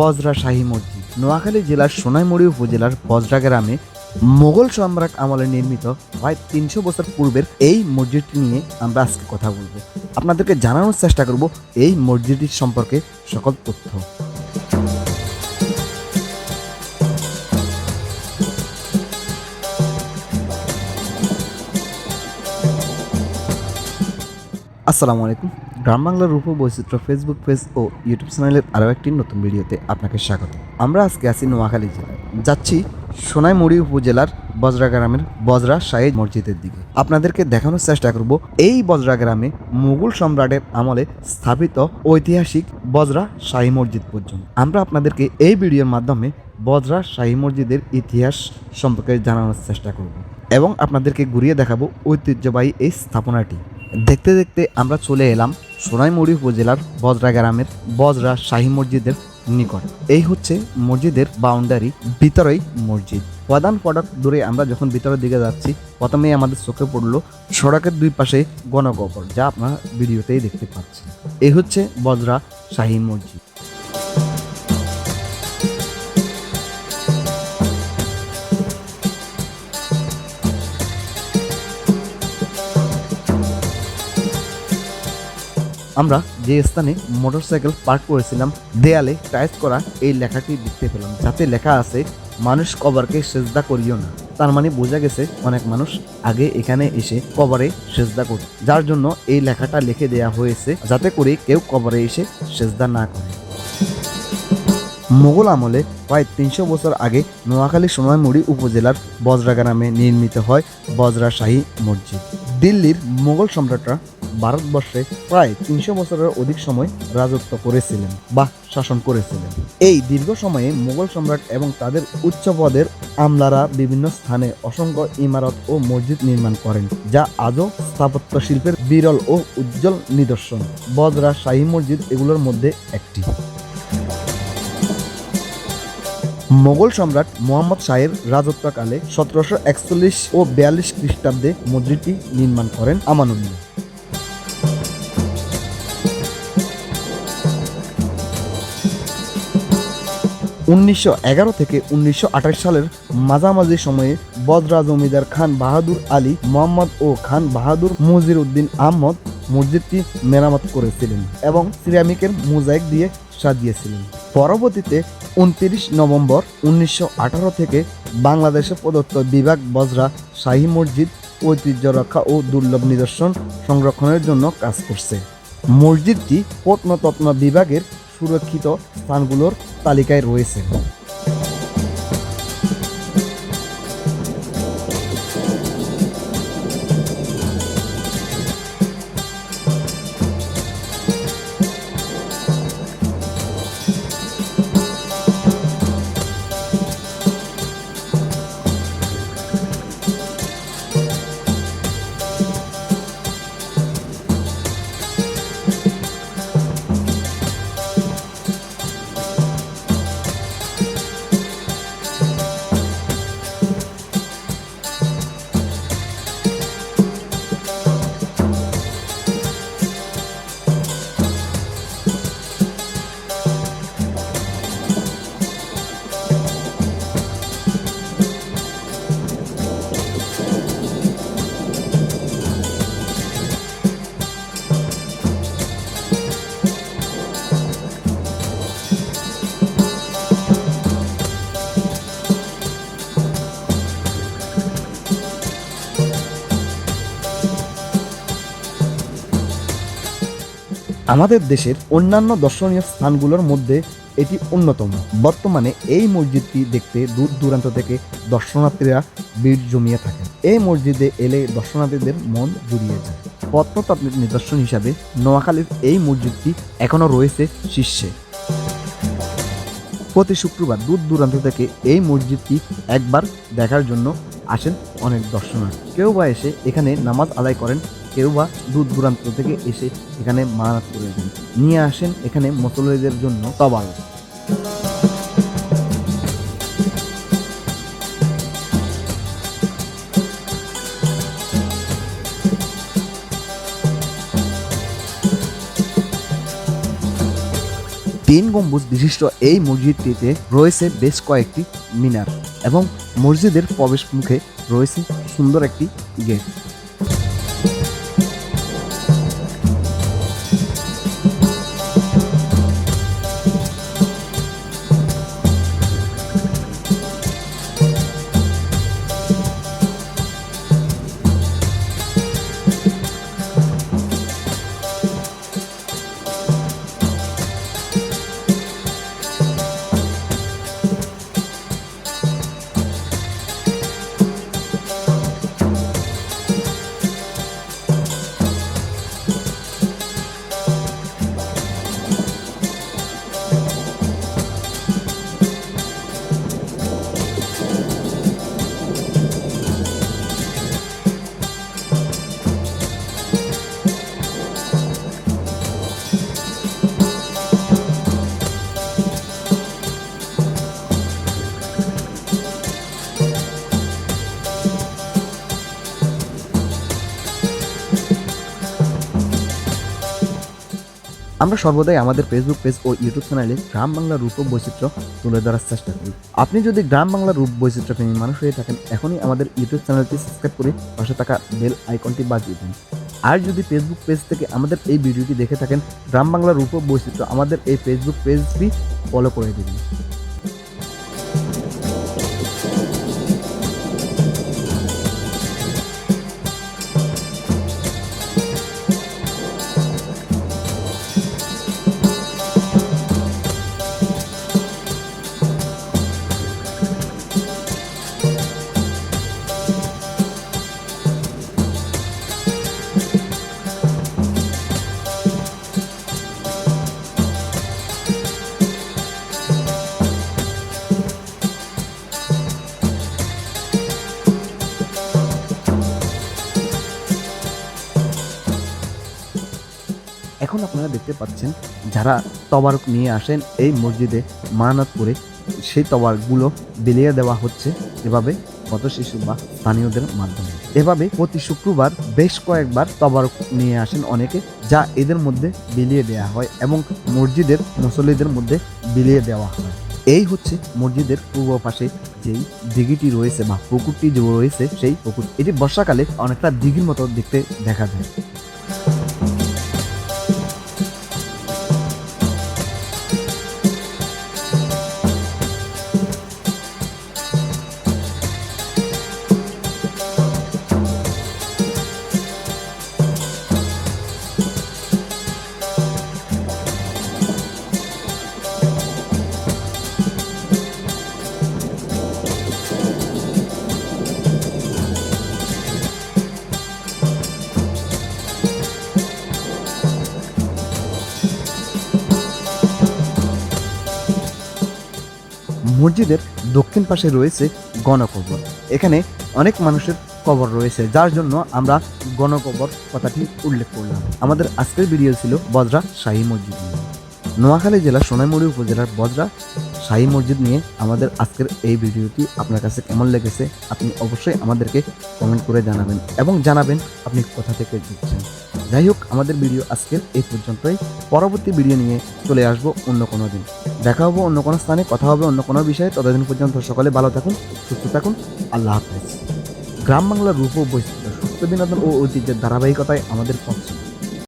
বজরা শাহী মসজিদ। নোয়াখালী জেলার সোনাইমুড়ি উপজেলার বজরা গ্রামে মোগল সম্রাট আমলে নির্মিত প্রায় তিনশো বছর পূর্বের এই মসজিদটি নিয়ে আমরা আজকে কথা বলব। আপনাদেরকে জানানোর চেষ্টা করব এই মসজিদটির সম্পর্কে সকল তথ্য। আসসালামু আলাইকুম। গ্রাম বাংলার রূপ বৈচিত্র্য ফেসবুক পেজ ও ইউটিউব চ্যানেলের আরও একটি নতুন ভিডিওতে আপনাকে স্বাগত। আমরা আজকে আছি নোয়াখালী জেলায়। যাচ্ছি সোনাইমুড়ি উপজেলার বজরা গ্রামের বজরা শাহিদ মসজিদের দিকে। আপনাদেরকে দেখানোর চেষ্টা করব এই বজরা গ্রামে মুঘল সম্রাটের আমলে স্থাপিত ঐতিহাসিক বজরা শাহী মসজিদ পর্যন্ত। আমরা আপনাদেরকে এই ভিডিওর মাধ্যমে বজরা শাহী মসজিদের ইতিহাস সম্পর্কে জানানোর চেষ্টা করব এবং আপনাদেরকে ঘুরিয়ে দেখাবো ঐতিহ্যবাহী এই স্থাপনাটি। দেখতে দেখতে আমরা চলে এলাম সোনাইমুড়ি উপজেলার বজরা গ্রামের বজরা শাহি মসজিদের নিকট। এই হচ্ছে মসজিদের বাউন্ডারি ভিতরেই মসজিদ। প্রধান ফটক দূরে আমরা যখন ভিতরের দিকে যাচ্ছি, প্রথমেই আমাদের চোখে পড়ল সড়কের দুই পাশে গণগহ্বর যা আপনারা ভিডিওতেই দেখতে পাচ্ছেন। এই হচ্ছে বজরা শাহি মসজিদ। আমরা যে স্থানে মোটরসাইকেল পার্ক করেছিলাম, দেয়ালে টাইপ করা এই লেখাটি দেখতে পেলাম। যাতে লেখা আছে, মানুষ কবরকে সেজদা করিও না। তার মানে বোঝা গেছে, অনেক মানুষ আগে এখানে এসে কবরে সেজদা করে যার জন্য এই লেখাটা লিখে দেয়া হয়েছে, যাতে করে কেউ কবরে এসে সেজদা না করে। মোগল আমলে প্রায় তিনশো বছর আগে নোয়াখালী সোনাইমুড়ি উপজেলার বজরা গ্রামে নির্মিত হয় বজরা শাহী মসজিদ। দিল্লির মোগল সম্রাটরা ভারতবর্ষে প্রায় তিনশো বছরের অধিক সময় রাজত্ব করেছিলেন বা শাসন করেছিলেন। এই দীর্ঘ সময়ে মোগল সম্রাট এবং তাদের উচ্চ পদের আমলারা বিভিন্ন স্থানে অসংখ্য ইমারত ও মসজিদ নির্মাণ করেন, যা আজও স্থাপত্য শিল্পের বিরল ও উজ্জ্বল নিদর্শন। বজরা শাহী মসজিদ এগুলোর মধ্যে একটি। মোগল সম্রাট মোহাম্মদ শাহের রাজত্বকালে সতেরোশো একচল্লিশ ও বিয়াল্লিশ খ্রিস্টাব্দে মসজিদটি নির্মাণ করেন আমানুল্লাহ উনিশশো এগারো থেকে উনিশশো আঠাশ সালের মাঝামাঝি সময়ে বদরা জমিদার খান বাহাদুর আলী মোহাম্মদ ও খান বাহাদুর মজির উদ্দিন আহমদ মসজিদটি মেরামত করেছিলেন এবং সিরামিকের মোজাইক দিয়ে সাজিয়েছিলেন। পরবর্তীতে উনত্রিশ নভেম্বর উনিশশো আঠারো থেকে বাংলাদেশে প্রদত্ত বিভাগ বজরা শাহী মসজিদ ঐতিহ্য রক্ষা ও দুর্লভ নিদর্শন সংরক্ষণের জন্য কাজ করছে। মসজিদটি প্রত্নতত্ন বিভাগের সুরক্ষিত স্থানগুলোর তালিকায় রয়েছে। আমাদের দেশের অন্যান্য দর্শনীয় স্থানগুলোর মধ্যে এটি অন্যতম। বর্তমানে এই মসজিদটি দেখতে দূর দূরান্ত থেকে দর্শনার্থীরা ভিড় জমিয়ে থাকে এই মসজিদে এলে দর্শনার্থীদের মন জুড়িয়ে যায়। প্রত্নতাত্ত্বিক নিদর্শন হিসাবে নোয়াখালীর এই মসজিদটি এখনও রয়েছে শীর্ষে। প্রতি শুক্রবার দূর দূরান্ত থেকে এই মসজিদটি একবার দেখার জন্য আসেন অনেক দর্শনার্থী। কেউ বা এসে এখানে নামাজ আদায় করেন কেউ বা দূর দূরান্ত থেকে এসে এখানে মারাত করে দেন নিয়ে আসেন এখানে মুসল্লিদের জন্য তবাল। তিন গম্বুজ বিশিষ্ট এই মসজিদটিতে রয়েছে বেশ কয়েকটি মিনার এবং মসজিদের প্রবেশ মুখে রয়েছে সুন্দর একটি গেট। আমরা সর্বদাই আমাদের ফেসবুক পেজ ও ইউটিউব চ্যানেলে গ্রাম বাংলার রূপ বৈচিত্র্য তুলে ধরার চেষ্টা করি। আপনি যদি গ্রাম বাংলার রূপ বৈচিত্র্য প্রেমী মানুষ হয়ে থাকেন, এখনই আমাদের ইউটিউব চ্যানেলটি সাবস্ক্রাইব করে পাশে থাকা বেল আইকনটি বাজিয়ে দিন। আর যদি ফেসবুক পেজ থেকে আমাদের এই ভিডিওটি দেখে থাকেন, গ্রাম বাংলার রূপ বৈচিত্র্য আমাদের এই ফেসবুক পেজটি ফলো করে দিন। আপনারা দেখতে পাচ্ছেন যারা তবারক নিয়ে আসেন এই মসজিদে মানত করে সেই তবারকগুলো বিলিয়ে দেওয়া হচ্ছে এভাবে কত শিশু বা স্থানীয়দের মাধ্যমে। এভাবে প্রতি শুক্রবার বেশ কয়েকবার তবারক নিয়ে আসেন অনেকে যা এদের মধ্যে বিলিয়ে দেওয়া হয় এবং মসজিদের মুসল্লিদের মধ্যে বিলিয়ে দেওয়া হয়। এই হচ্ছে মসজিদের পূর্ব পাশে যেই দিঘিটি রয়েছে বা পুকুরটি যে রয়েছে সেই পুকুর। এটি বর্ষাকালে অনেকটা দিঘির মতো দেখতে দেখা যায়। মসজিদের দক্ষিণ পাশে রয়েছে গণকবর। এখানে অনেক মানুষের কবর রয়েছে, যার জন্য আমরা গণকবর কথাটি উল্লেখ করলাম। আমাদের আজকের ভিডিও ছিল বজরা শাহী মসজিদ নোয়াখালী জেলার সোনাইমুড়ি উপজেলার বজরা শাহী মসজিদ নিয়ে আমাদের আজকের এই ভিডিওটি আপনার কাছে কেমন লেগেছে, আপনি অবশ্যই আমাদেরকে কমেন্ট করে জানাবেন এবং জানাবেন আপনি কোথা থেকে দেখছেন। যাই হোক, আমাদের ভিডিও আজকের এই পর্যন্তই। পরবর্তী ভিডিও নিয়ে চলে আসব অন্য কোনো দিন। দেখা হব অন্য কোনো স্থানে, কথা হবে অন্য কোনো বিষয়ে। ততদিন পর্যন্ত সকলে ভালো থাকুন, সুস্থ থাকুন। আল্লাহ হাফেজ। গ্রাম বাংলার রূপ ও বৈচিত্র্য সুস্থ বিনোদন ও ঐতিহ্যের ধারাবাহিকতায় আমাদের চলা।